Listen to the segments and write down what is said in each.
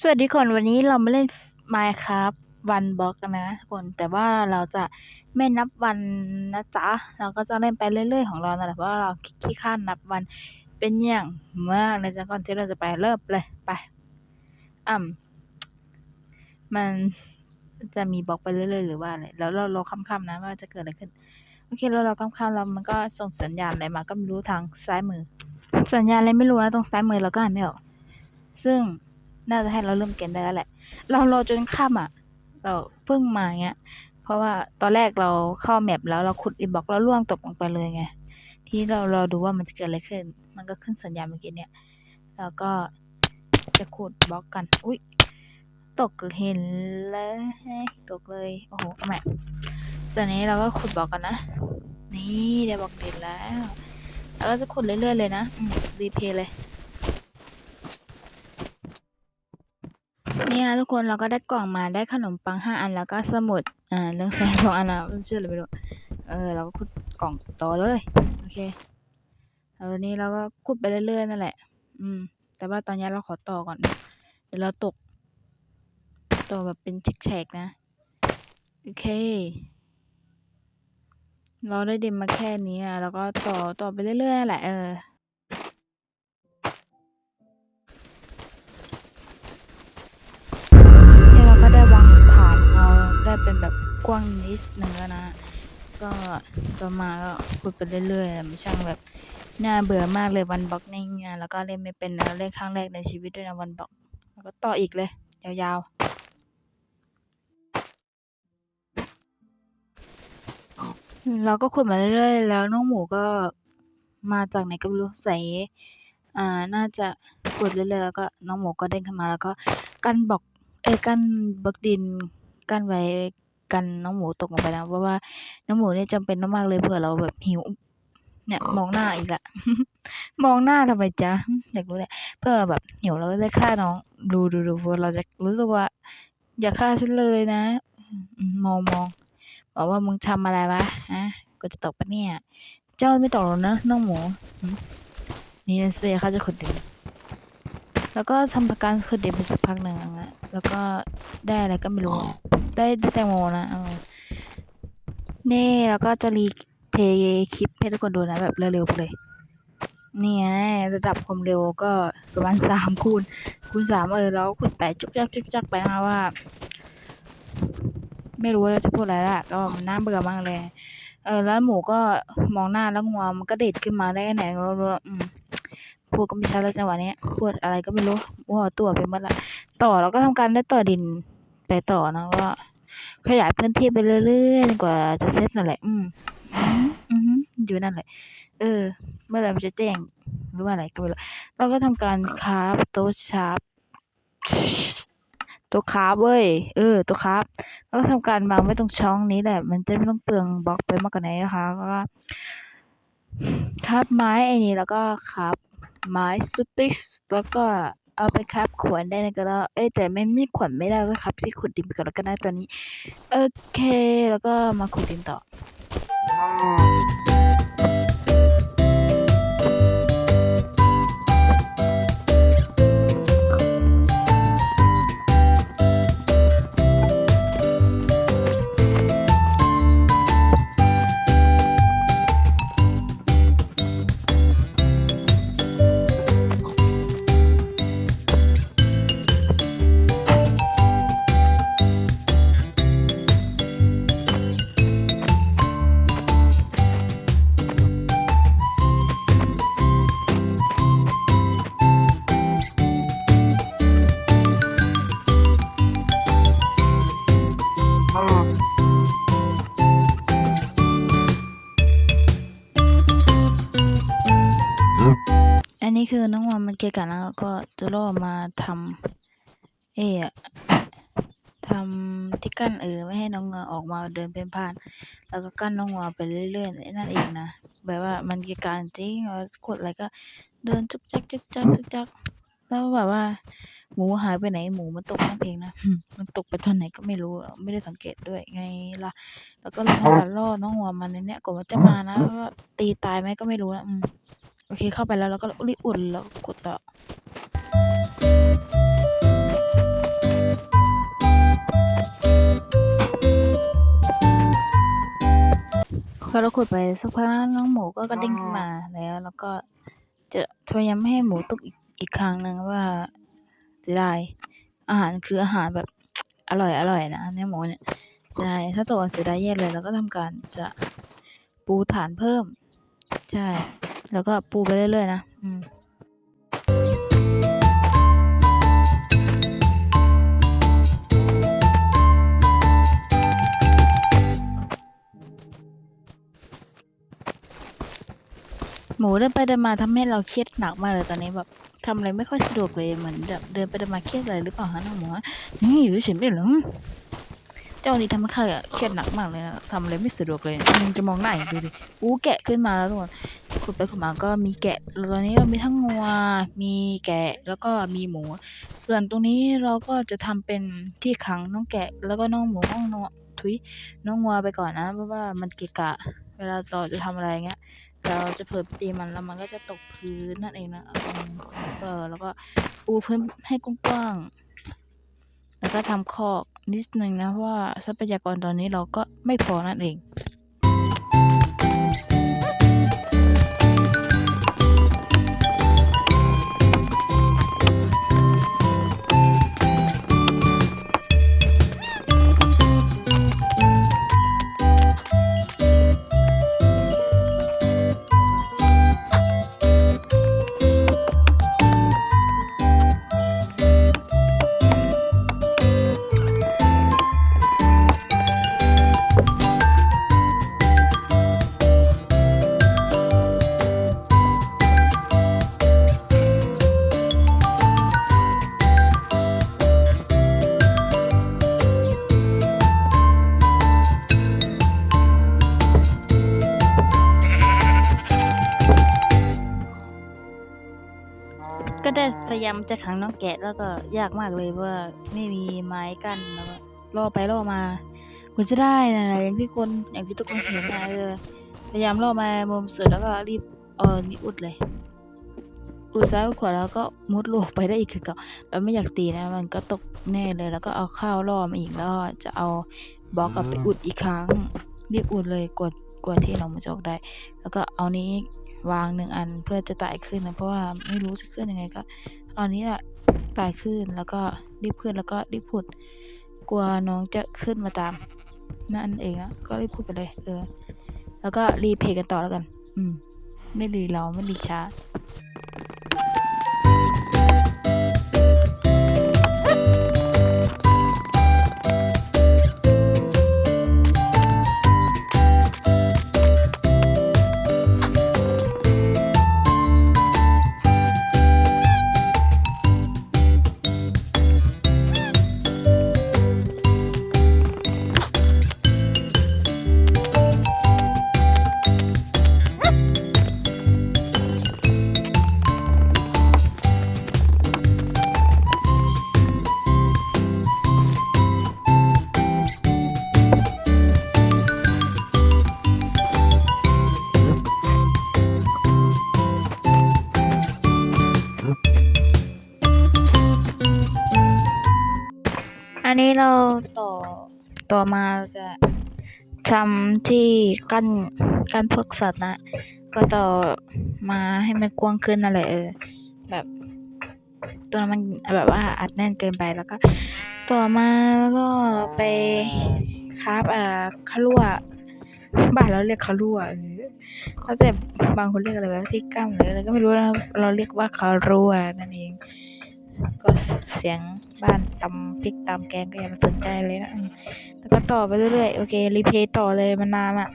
สวัสดีคนวันนี้เรามาเล่น Minecraft วันบล็อกกันนะทุกคนแต่ว่าเราจะไม่นับวันนะจ๊ะ เราก็จะเล่นไปเรื่อยๆของเรานั่นแหละเพราะว่าเราขี้ข้านนับวันเป็นอย่างมากเลยจ้ะก่อนที่เราจะไปเริ่มเลยไปอ่ำมันจะมีบล็อกไปเรื่อยๆหรือว่าอะไรแล้วเรารอค่ำๆนะว่าจะเกิดอะไรขึ้นโอเคแล้วเราค่ำๆแล้วมันก็ส่งสัญญาณอะไรมาก็ไม่รู้ทางซ้ายมือ สัญญาณอะไรไม่รู้นะตรงซ้ายมือเราก็อ่านไม่ออกซึ่ง น่าจะให้เราเริ่มเกมได้แล้วแหละ เรารอจนค่ำอะเราเพิ่งมาเงี้ย เพราะว่าตอนแรกเราเข้าแมปแล้วเราขุดอินบ็อกแล้วล่วงตกลงไปเลยไง ที่เรารอดูว่ามันจะเกิดอะไรขึ้น มันก็ขึ้นสัญญาณเมื่อกี้เนี่ย แล้วก็จะขุดบล็อกกัน อุ้ยตกเห็นแล้วตกเลย โอ้โหเอาใหม่จากนี้เราก็ขุดบล็อกกันนะ นี่ได้บล็อกเด่นแล้ว แล้วก็จะขุดเรื่อยๆเลยนะรีเพย์เลย นี่ค่ะทุกคนเราก็ได้กล่องมาได้ขนมปังห้าอันแล้วก็สมุดอ่าเรื่องแสงสองอันนะชื่ออะไรไม่รู้เออเราก็ขุดกล่องต่อเลยโอเคแล้วนนี้เราก็ขุดไปเรื่อยๆนั่นแหละ อืม แต่ว่าตอนนี้เราขอต่อก่อน เดี๋ยวเราตกต่อแบบเป็นแฉกๆนะโอเค เราได้เดินมาแค่นี้อะแล้วก็ต่อต่อไปเรื่อยๆนั่นแหละเออ เราเป็นแบบกว้างนิดนึงแล้วนะ ก็ต่อมาก็ขุดไปเรื่อยๆไม่ช่างแบบน่าเบื่อมากเลยวันบล็อกนี่ไงแล้วก็เล่นไม่เป็นนะเล่นครั้งแรกในชีวิตด้วยนะวันบล็อก แล้วก็ต่ออีกเลย ยาวๆเราก็ขุดมาเรื่อยๆ แล้วน้องหมูก็มาจากไหนก็ไม่รู้ใส่อ่า น่าจะขุดเรื่อยๆ แล้วก็น้องหมูก็เด้งขึ้นมาแล้วก็กันบล็อก เอ้ยกั้นบล็อกดิน กั้นไว้กันน้องหมูตกลงไปนะเพราะว่าน้องหมูเนี่ยจำเป็นมากๆเลยเผื่อเราแบบหิว เนี่ย มองหน้าอีกละ มองหน้าทำไมจ๊ะอยากรู้แหละเพื่อแบบหิวเราก็ได้ฆ่าน้อง ดูดูดูเราจะรู้สึกว่า อย่าฆ่าฉันเลยนะมองมองบอกว่ามึงทำอะไรวะฮะกูจะตกปะเนี่ย เจ้าไม่ตกหรอกนะน้องหมู นี่เสียเขาจะขุดดิน แล้วก็ทำประการขุดดินไปสักพักหนึ่งอะแล้วก็ได้อะไรก็ไม่รู้ ได้ได้แตงโมนะเออนี่แล้วก็จะรีเพย์คลิปให้ทุกคนดูนะแบบเร็วๆเลย นี่ไงระดับความเร็วก็ประมาณสามคูณคูณสามเออแล้วขุดไปดจุกจักจุกจักไปนะว่า ไม่รู้ว่าจะพูดอะไรละก็มันน่าเบื่อมากเลย เออแล้วหมูก็มองหน้าแล้วงัวมันก็เด็ดขึ้นมาได้ไหนก็รู้อืม พูดก็ไม่ชัดแล้วจังหวะนี้พูดอะไรก็ไม่รู้มั่วตัวไปหมดละต่อเราก็ทำการได้ต่อดินไปต่อนะก็ขยายพื้นที่ไปเรื่อยๆกว่าจะเสร็จนั่นแหละ อืมอืมอยู่นั่นแหละเออ เมื่อไหร่มันจะแจ้งหรือว่าอะไรก็ไม่รู้เราก็ทำการคราฟโต๊ะชาร์ปตัวคราฟเว้ยเออ ตัวคราฟแล้วก็ทำการวางไว้ตรงช่องนี้แหละ มันจะไม่ต้องเปลืองบล็อกไปมากกว่านี้นะคะก็คราฟไม้ไอ้นี่แล้วก็คราฟ ไม้สติ๊กแล้วก็เอาไปครับขวนได้นะก็แล้วเอ้ยแต่ไม่ไม่ขวนไม่ได้ก็ครับที่ขุดดินไปก่อนแล้วก็ได้ตอนนี้ โอเค แล้วก็มาขุดดินต่อ นี้คือน้องวอมมันเกะกันแล้วก็จะล่อมาทำเอะอะทำที่กั้นเออไม่ให้น้องงอออกมาเดินเป็นผ่าน แล้วก็กั้นน้องงอไปเรื่อยๆนั่นเองนะแบบว่ามันเกะกันจริงเรากดอะไรก็เดินจุกจักจุกจักจุกจักแล้วแบบว่า หมูหายไปไหนหมูมันตกนั่นเองนะมันตกไปตอนไหนก็ไม่รู้ไม่ได้สังเกตด้วยไงล่ะ แล้วก็ลองล่อน้องวัวมันในเนี้ยกว่ามันจะมานะวก็ตีตายไหมก็ไม่รู้นะ โอเคเข้าไปแล้วแล้วก็รีบอุ่นแล้วกดต่อพอเราขุดไปสักพักน้องหมูก็กระเด้งขึ้นมาแล้ว แล้วก็จะพยายามให้หมูตกอีกอีกครั้งหนึ่งว่าจะได้ อาหารคืออาหารแบบอร่อยอร่อยนะเนื้อหมูเนี่ยใช่ถ้าตกเสียดายแย่เลยเราก็ทำการจะปูฐานเพิ่ม ใช่ แล้วก็ปูไปเรื่อยๆนะอืมหมูเดินไปเดินมาทำให้เราเครียดหนักมากเลยตอนนี้แบบทำอะไรไม่ค่อยสะดวกเลยเหมือนแบบเดินไปเดินมาเครียดอะไรหรือเปล่าฮะน้องหมูนี่อยู่เฉยๆไม่เหรอ เจ้านี่ทำให้ข้าอะเครียดหนักมากเลยนะทำอะไรไม่สะดวกเลยมึงจะมองหน้าอีกดูดิอู้แกะขึ้นมาแล้วทุกคนขุดไปขุดมาก็มีแกะแล้วตอนนี้เรามีทั้งงัวมีแกะแล้วก็มีหมู ส่วนตรงนี้เราก็จะทำเป็นที่ขังน้องแกะ แล้วก็น้องหมูน้องนัวทุยน้องงัวไปก่อนนะ เพราะว่ามันเกะกะ เวลาเราจะทำอะไรเงี้ยเราจะเผลอไปตีมันแล้วมันก็จะตกพื้นนั่นเองนะเออแล้วก็ปูพื้นให้กว้างๆแล้วก็ทำคอก นิดนึงนะเพราะว่าทรัพยากรตอนนี้เราก็ไม่พอนั่นเอง ก็ได้พยายามจะขังน้องแกะแล้วก็ยากมากเลยเพราะว่าไม่มีไม้กั้นแล้วก็ล่อไปล่อมากว่าจะได้นะอย่างที่คนอย่างที่ทุกคนเห็นนะเออพยายามล่อมามุมสุดแล้วก็รีบเออนี่อุดเลย อุดซ้ายอุดขวาแล้วก็มุดลูกไปได้อีกคือเก่าเราไม่อยากตีนะมันก็ตกแน่เลยแล้วก็เอาข้าวล่อมาอีกแล้วจะเอาบล็อกกลับไปอุดอีกครั้งรีบอุดเลยกว่ากว่าที่น้องมันจะออกได้ แล้วก็เอานี้ วางหนึ่งอันเพื่อจะไต่ขึ้นนะเพราะว่าไม่รู้จะขึ้นยังไงก็เอานี้แหละไต่ขึ้นแล้วก็รีบขึ้นแล้วก็รีบพุดกลัวน้องจะขึ้นมาตามนั่นเองอะก็รีบพูดไปเลยเออ แล้วก็รีเพย์กันต่อแล้วกัน อืม ไม่รีเราไม่รีช้า ต่อมาจะทำที่กั้นกั้นพวกสัตว์นะ ก็ต่อมาให้มันกว้างขึ้นนั่นแหละเออแบบตัวนั้นมันแบบว่าอัดแน่นเกินไปแล้วก็ ต่อมาแล้วก็ไปคราฟอ่าขลั่วบ้านเราเรียกขลั่วเออแล้วแต่บางคนเรียกอะไรวะที่กั้มหรืออะไรก็ไม่รู้นะเราเรียกว่าขลั่วนั่นเอง ก็เสียงบ้านตำพริกตำแกงก็อย่ามาสนใจเลยนะแล้วก็ต่อไปเรื่อยๆ โอเค รีเพย์ต่อเลยมันนานอะ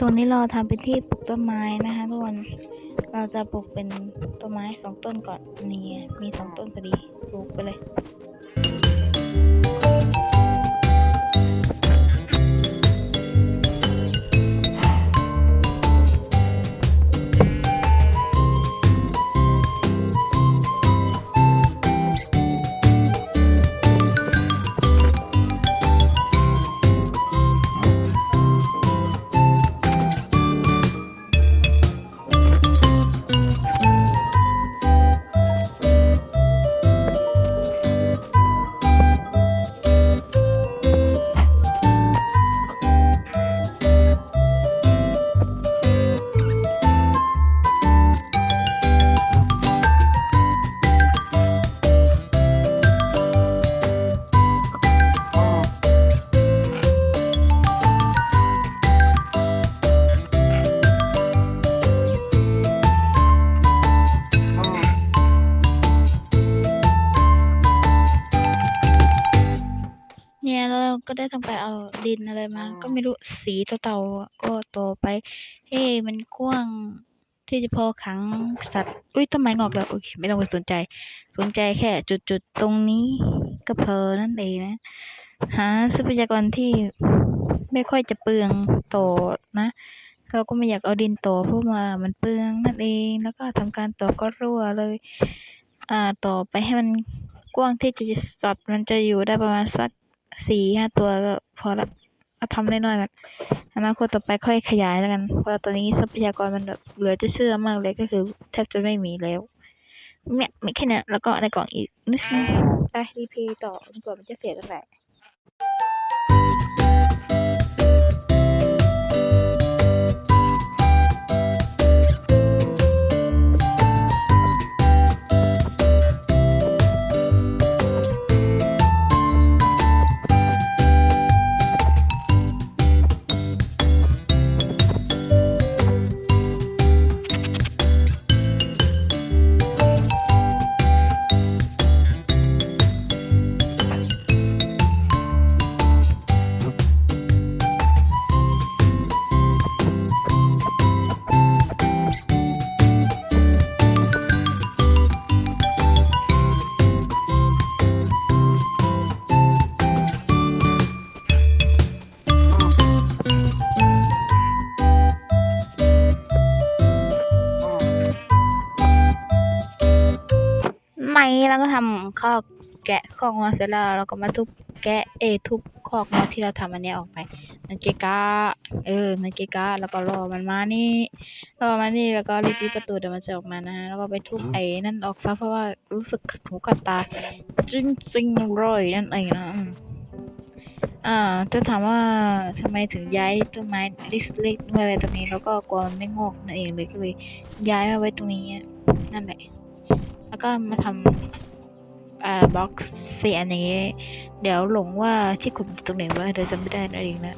ตรงนี้เราทำเป็นที่ปลูกต้นไม้นะคะทุกคน เราจะปลูกเป็นต้นไม้สองต้นก่อนนี่มีสองต้นพอดีปลูกไปเลย ทำการเอาดินอะไรมา ก็ไม่รู้สีเต่าๆอะก็โตไปเฮ้มันกว้างที่จะพอขังสัตว์ อุ้ยต้นไม้งอกแล้วโอเค ไม่ต้องไปสนใจ สนใจแค่จุดๆตรงนี้ก็พอนั่นเองนะ หาทรัพยากรที่ไม่ค่อยจะเปลืองโตนะ เราก็ไม่อยากเอาดินโตเพราะว่ามันเปลืองนั่นเอง แล้วก็ทำการต่อก็รั่วเลย อ่าต่อไปให้มันกว้างที่จะสัตว์มันจะอยู่ได้ประมาณสัก สี่ห้าตัวก็พอละเอาทำน้อยๆก่อนอนาคตต่อไปค่อยขยายแล้วกัน เพราะตอนนี้ทรัพยากรมันแบบเหลือจะเชื่อมากเลยก็คือ แทบจะไม่มีแล้วเนี่ยมีแค่นี้แล้วก็ในกล่องอีกนิดนึงไปรีเพย์ต่อจนกว่ามันจะเสียกันแหละ ไม่แล้วก็ทำข้อกแกะข้อกงอเสร็จแล้วเราก็มาทุบแกะเอทุบคอกงอที่เราทำอันนี้ออกไป มันเกะกะเออ มันเกะกะแล้วก็รอมันมานี่รอมานี่แล้วก็รีบปิดประตูเดี๋ยวมันจะออกมานะฮะแล้วก็ไปทุบไอ้นั่นออกซะเพราะว่ารู้สึกขัดหูขัดตาจริงๆเลยนั่นเองนะอ่าจะถามว่าทำไมถึงย้ายต้นไม้ลิสเล็กมาไว้ตรงนี้แล้วก็กลัวมันไม่งอกนั่นเองเลยก็เลยย้ายมาไว้ตรงนี้นั่นแหละ แล้วก็มาทำอ่าบ็อกเสียอันนี้ เดี๋ยวหลงว่าที่ขุดตรงไหนวะเดี๋ยวจำไม่ได้นั่นเองนะ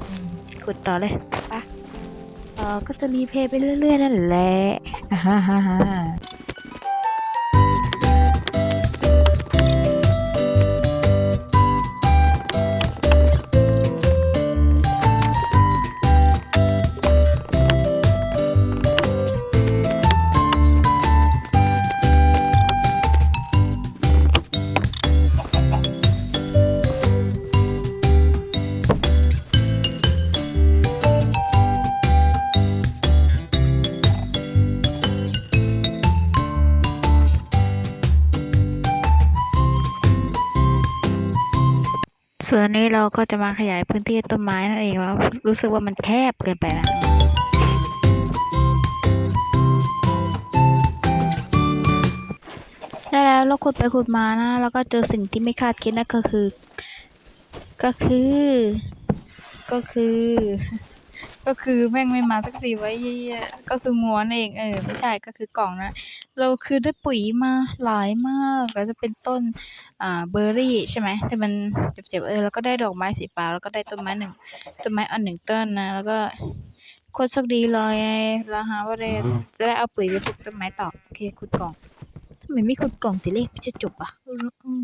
ขุดต่อเลยปะเออก็จะมีเพย์ไปเรื่อยๆนั่นแหละฮ่าฮ่าฮ่า ส่วนอันนี้เราก็จะมาขยายพื้นที่ต้นไม้นั่นเองว่ารู้สึกว่ามันแคบเกินไปแล้วได้แล้วเราขุดไปขุดมานะแล้วก็เจอสิ่งที่ไม่คาดคิดนั่นก็คือ ก็คือ ก็คือ ก็คือแม่งไม่มาสักทีไว้เหี้ยๆก็คืองัวนั่นเอง เออ ไม่ใช่ก็คือกล่องนะ เราคือได้ปุ๋ยมาหลายมากแล้วจะเป็นต้นอ่าเบอร์รี่ใช่ไหมที่มันเจ็บๆเออแล้วก็ได้ดอกไม้สีฟ้าแล้วก็ได้ต้นไม้หนึ่งต้นไม้อ่อนหนึ่งต้นนะ แล้วก็โคตรโชคดีเลยแล้วฮะว่าได้จะได้เอาปุ๋ยไปปลูกต้นไม้ต่อโอเคขุดกล่องทำไมไม่ขุดกล่องทีแรกไม่จะจบอะอืมอืม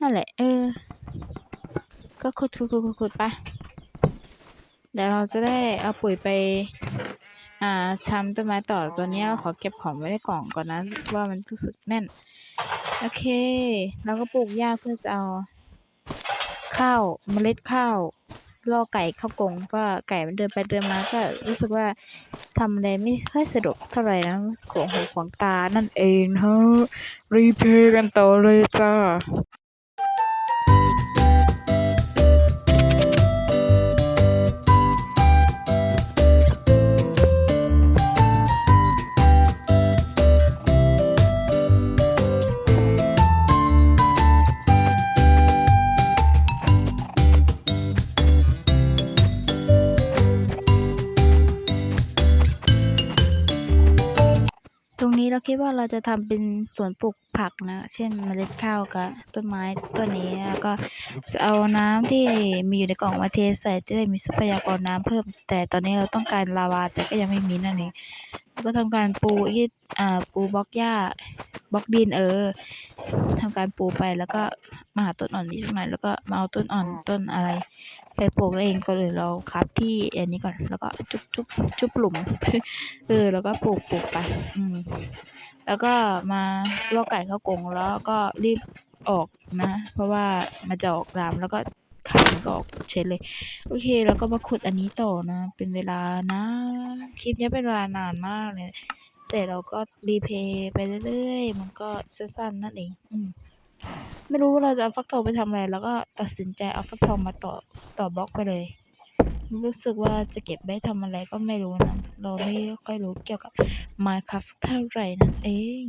นั่นแหละ เออ ก็ขุดขุดขุดขุดขุดไป เดี๋ยวเราจะได้เอาปุ๋ยไป อ่าช้ำต้นไม้ต่อตัวนี้เราขอเก็บของไว้ในกล่องก่อนนะว่ามันรู้สึกแน่น โอเคแล้วก็ปลูกหญ้าเพื่อจะเอา ข้าวเมล็ดข้าวล่อไก่เข้ากรงก็ไก่มันเดินไปเดินมาก็รู้สึกว่าทำอะไรไม่ค่อยสะดวกเท่าไหร่นะขวงหูขวงตานั่นเองฮะรีเพย์กันต่อเลยจ้า เราคิดว่าเราจะทำเป็นสวนปลูกผักนะ เช่นเมล็ดข้าวกับต้นไม้ต้นนี้แล้วก็จะเอาน้ำที่มีอยู่ในกล่องมาเทใส่จะได้มีทรัพยากรน้ำเพิ่ม แต่ตอนนี้เราต้องการลาวาแต่ก็ยังไม่มีนั่นเองก็ทำการปูที่อ่าปูบล็อกหญ้าบล็อกดินเออทำการปูไปแล้วก็มาหาต้นอ่อนนี้สักหน่อยแล้วก็มาเอาต้นอ่อนต้นอะไร ไปปลูกเองก็เลยเราครับที่อันนี้ก่อนแล้วก็จุบจุบจุบหลุมเออแล้วก็ปลูกปลูกไปอืมแล้วก็มาล่อไก่เข้ากรงแล้วก็รีบออกนะ เพราะว่ามันจะออกรามแล้วก็ไข่มันก็ออกเช็ดเลย โอเค แล้วก็มาขุดอันนี้ต่อนะ เป็นเวลานะคลิปนี้เป็นเวลานานมากเลยแต่เราก็รีเพย์ไปเรื่อยๆ มันก็สั้นๆนั่นเอง อืม ไม่รู้ว่าเราจะเอาฟักทองไปทำอะไร แล้วก็ตัดสินใจเอาฟักทองมาต่อต่อบล็อกไปเลย รู้สึกว่าจะเก็บไว้ทำอะไรก็ไม่รู้นะ เราไม่ค่อยรู้เกี่ยวกับ Minecraft สักเท่าไหร่นั่นเอง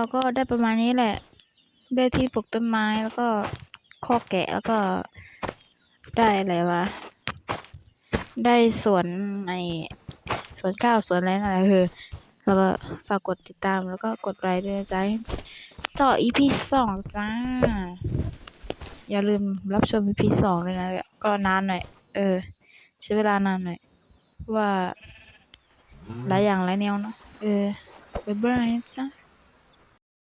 เราก็ได้ประมาณนี้แหละ ได้ที่ปลูกต้นไม้แล้วก็คอกแกะแล้วก็ได้อะไรวะ ได้สวนในสวนข้าวสวนอะไรนั่นแหละคือแล้วก็ฝากกดติดตามแล้วก็กดไลค์ด้วยนะจ้าต่อ EP สองจ้า อย่าลืมรับชม EP สองเลยนะ ก็นานหน่อย เออ ใช้เวลานานหน่อย ว่าหลายอย่างหลายแนวเนอะเออบ๊ายบายจ้า